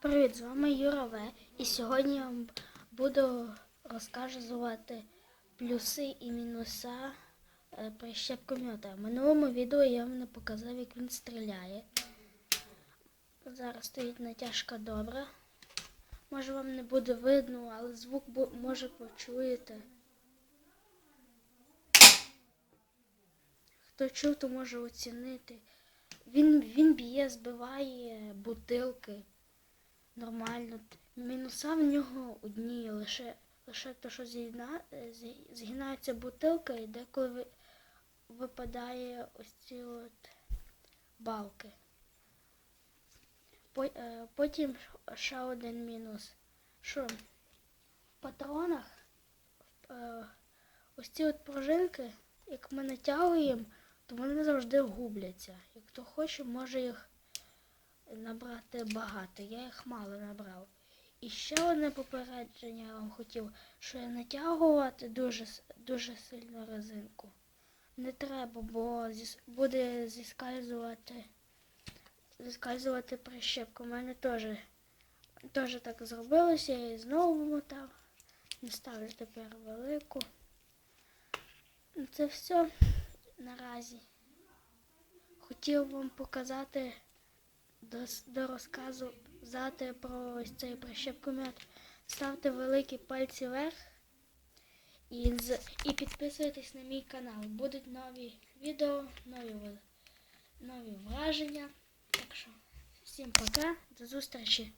Привіт, з вами Юра В. І сьогодні я вам буду розказувати плюси і мінуса е, прищепкомета. В минулому відео я вам не показав, як він стріляє. Зараз стоїть натяжка добра. Може вам не буде видно, але звук може почуєте. Хто чув, то може оцінити. Він, він б'є, збиває бутилки нормально. Мінуса в нього одні, лише, лише те, що згина, згинається бутилка і деколи ви- випадає ось ці от балки. Е, Потім ще один мінус. Що в патронах е, ось ці от пружинки, як ми натягуємо, то вони завжди губляться. Як хто хоче, може їх набрати багато. Я їх мало набрав. І ще одне попередження я вам хотів, що я натягувати дуже, дуже сильно резинку. Не треба, бо буде зіскальзувати, зіскальзувати прищепку. У мене теж, теж так зробилося, я її знову мотав. Не ставлю тепер велику. Це все наразі. Хотів вам показати до, розказу зати про ось цей прищепкомет. Ставте великі пальці вверх і, і підписуйтесь на мій канал. Будуть нові відео, нові, нові враження. Так що всім пока, до зустрічі!